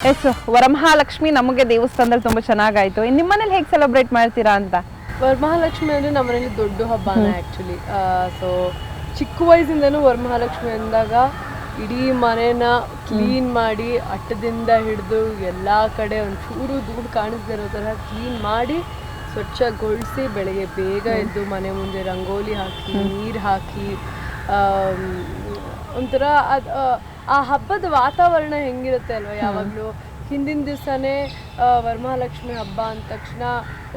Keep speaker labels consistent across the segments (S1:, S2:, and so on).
S1: S Varamahalakshmi ನಮಗೆ ದೇವಸ್ಥಾನದಲ್ಲಿ ತುಂಬಾ ಚೆನ್ನಾಗಾಯ್ತು. ಇನ್ನು ನಿಮ್ಮನೇಲಿ ಹೇಗೆ ಸೆಲೆಬ್ರೇಟ್ ಮಾಡ್ತೀರಾ ಅಂತ?
S2: ವರಮಹಾಲಕ್ಷ್ಮಿ ಅಂದ್ರೆ ನಮ್ಮಲ್ಲಿ ಮನೇಲಿ ದೊಡ್ಡ ಹಬ್ಬನೇ ಆ್ಯಕ್ಚುಲಿ ಸೊ ಚಿಕ್ಕ ವಯಸ್ಸಿಂದನೂ ವರಮಹಾಲಕ್ಷ್ಮಿ ಅಂದಾಗ ಇಡೀ ಮನೇನ ಕ್ಲೀನ್ ಮಾಡಿ ಅಟ್ಟದಿಂದ ಹಿಡಿದು ಎಲ್ಲ ಕಡೆ ಒಂಚೂರು ಧೂಳು ಕಾಣಿಸ್ದೇ ಇರೋ ಥರ ಕ್ಲೀನ್ ಮಾಡಿ ಸ್ವಚ್ಛಗೊಳಿಸಿ ಬೆಳಗ್ಗೆ ಬೇಗ ಎದ್ದು ಮನೆ ಮುಂದೆ ರಂಗೋಲಿ ಹಾಕಿ ನೀರು ಹಾಕಿ ಒಂಥರ ಅದು ಆ ಹಬ್ಬದ ವಾತಾವರಣ ಹೆಂಗಿರುತ್ತೆ ಅಲ್ವಾ ಯಾವಾಗಲೂ? ಹಿಂದಿನ ದಿವಸನೇ ವರಮಹಾಲಕ್ಷ್ಮಿ ಹಬ್ಬ ಅಂದ ತಕ್ಷಣ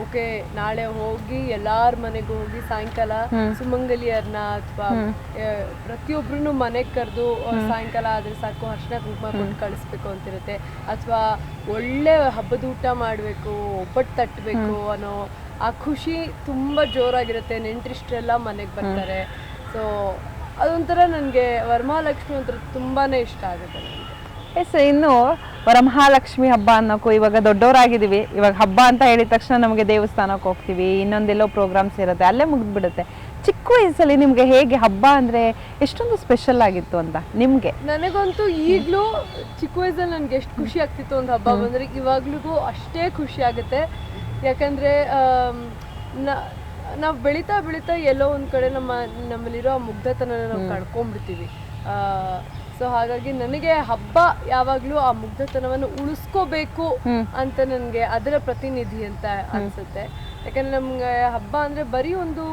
S2: ಓಕೆ ನಾಳೆ ಹೋಗಿ ಎಲ್ಲಾರ ಮನೆಗೂ ಹೋಗಿ ಸಾಯಂಕಾಲ ಸುಮಂಗಲಿಯರ್ನ ಅಥವಾ ಪ್ರತಿಯೊಬ್ಬರನ್ನು ಮನೆಗೆ ಕರೆದು ಸಾಯಂಕಾಲ ಆದ್ರೆ ಸಾಕು ಅರ್ಶಿನ ಕುಂಕುಮ ಕೊಟ್ಟು ಕಳಿಸ್ಬೇಕು ಅಂತಿರುತ್ತೆ. ಅಥವಾ ಒಳ್ಳೆ ಹಬ್ಬದ ಊಟ ಮಾಡಬೇಕು ಒಬ್ಬಟ್ಟು ತಟ್ಟಬೇಕು ಅನ್ನೋ ಆ ಖುಷಿ ತುಂಬಾ ಜೋರಾಗಿರುತ್ತೆ ನೆಂಟ್ರಿಷ್ಟರೆಲ್ಲ ಮನೆಗೆ ಬರ್ತಾರೆ. ಸೊ ಅದೊಂಥರ ನನಗೆ ವರಮಹಾಲಕ್ಷ್ಮಿ ಒಂಥರ ತುಂಬಾ ಇಷ್ಟ ಆಗುತ್ತೆ ನನಗೆ.
S1: ಎಸ್ ಇನ್ನು ವರಮಹಾಲಕ್ಷ್ಮಿ ಹಬ್ಬ ಅನ್ನೋಕ್ಕೂ ಇವಾಗ ದೊಡ್ಡವರಾಗಿದ್ದೀವಿ. ಇವಾಗ ಹಬ್ಬ ಅಂತ ಹೇಳಿದ ತಕ್ಷಣ ನಮಗೆ ದೇವಸ್ಥಾನಕ್ಕೆ ಹೋಗ್ತೀವಿ ಇನ್ನೊಂದೆಲ್ಲೋ ಪ್ರೋಗ್ರಾಮ್ಸ್ ಇರುತ್ತೆ ಅಲ್ಲೇ ಮುಗಿದ್ಬಿಡುತ್ತೆ. ಚಿಕ್ಕ ವಯಸ್ಸಲ್ಲಿ ನಿಮಗೆ ಹೇಗೆ ಹಬ್ಬ ಅಂದರೆ ಎಷ್ಟೊಂದು ಸ್ಪೆಷಲ್ ಆಗಿತ್ತು ಅಂತ ನಿಮಗೆ?
S2: ನನಗಂತೂ ಈಗಲೂ ಚಿಕ್ಕ ವಯಸ್ಸಲ್ಲಿ ನನಗೆ ಎಷ್ಟು ಖುಷಿ ಆಗ್ತಿತ್ತು ಒಂದು ಹಬ್ಬ ಬಂದರೆ ಇವಾಗ್ಲಿಗೂ ಅಷ್ಟೇ ಖುಷಿ ಆಗುತ್ತೆ. ಯಾಕಂದರೆ ನಾವು ಬೆಳೀತಾ ಬೆಳೀತಾ ಎಲ್ಲೋ ಒಂದು ಕಡೆ ನಮ್ಮ ನಮ್ಮಲ್ಲಿರೋ ಆ ಮುಗ್ಧತನ ನಾವು ಕಳ್ಕೊಂಡ್ಬಿಡ್ತೀವಿ. ಸೊ ಹಾಗಾಗಿ ನನಗೆ ಹಬ್ಬ ಯಾವಾಗಲೂ ಆ ಮುಗ್ಧತನವನ್ನು ಉಳಿಸ್ಕೋಬೇಕು ಅಂತ ನನಗೆ ಅದರ ಪ್ರತಿನಿಧಿ ಅಂತ ಅನ್ಸುತ್ತೆ. ಯಾಕಂದ್ರೆ ನಮ್ಗೆ ಹಬ್ಬ ಅಂದ್ರೆ ಬರೀ ಒಂದು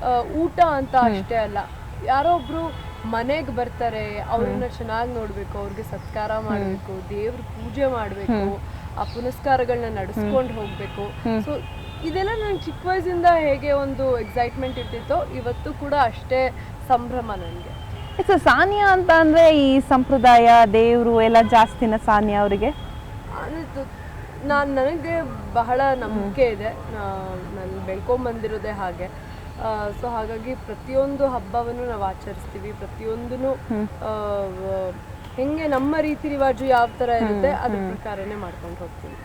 S2: ಆ, ಊಟ ಅಂತ ಅಷ್ಟೇ ಅಲ್ಲ. ಯಾರೋ ಒಬ್ರು ಮನೆಗೆ ಬರ್ತಾರೆ ಅವ್ರನ್ನ ಚೆನ್ನಾಗಿ ನೋಡ್ಬೇಕು ಅವ್ರಿಗೆ ಸತ್ಕಾರ ಮಾಡಬೇಕು ದೇವ್ರ ಪೂಜೆ ಮಾಡಬೇಕು ಆ ಪುನಸ್ಕಾರಗಳನ್ನ ನಡೆಸ್ಕೊಂಡು ಹೋಗ್ಬೇಕು. ಸೊ ಇದೆಲ್ಲ ನಾನು ಚಿಕ್ಕ ವಯಸ್ಸಿಂದ ಹೇಗೆ ಒಂದು ಎಕ್ಸೈಟ್ಮೆಂಟ್ ಇರ್ತಿತ್ತು ಇವತ್ತು ಕೂಡ ಅಷ್ಟೇ ಸಂಭ್ರಮ ನನಗೆ.
S1: ಸೊ ಸಾನಿಯಾ ಅಂತ ಅಂದ್ರೆ ಈ ಸಂಪ್ರದಾಯ ದೇವರು ಎಲ್ಲ ಜಾಸ್ತಿನ ಸಾನಿಯಾ ಅವರಿಗೆ?
S2: ನಾನು ನನಗೆ ಬಹಳ ನಂಬಿಕೆ ಇದೆ. ನಾನು ಬೆಳ್ಕೊಂಬಂದಿರೋದೇ ಹಾಗೆ. ಸೊ ಹಾಗಾಗಿ ಪ್ರತಿಯೊಂದು ಹಬ್ಬವನ್ನು ನಾವು ಆಚರಿಸ್ತೀವಿ. ಪ್ರತಿಯೊಂದನ್ನು ಹೆಂಗೆ ನಮ್ಮ ರೀತಿ ರಿವಾಜು ಯಾವ ತರ ಇರುತ್ತೆ ಅದ್ರ ಪ್ರಕಾರನೇ ಮಾಡ್ಕೊಂಡು ಹೋಗ್ತೀವಿ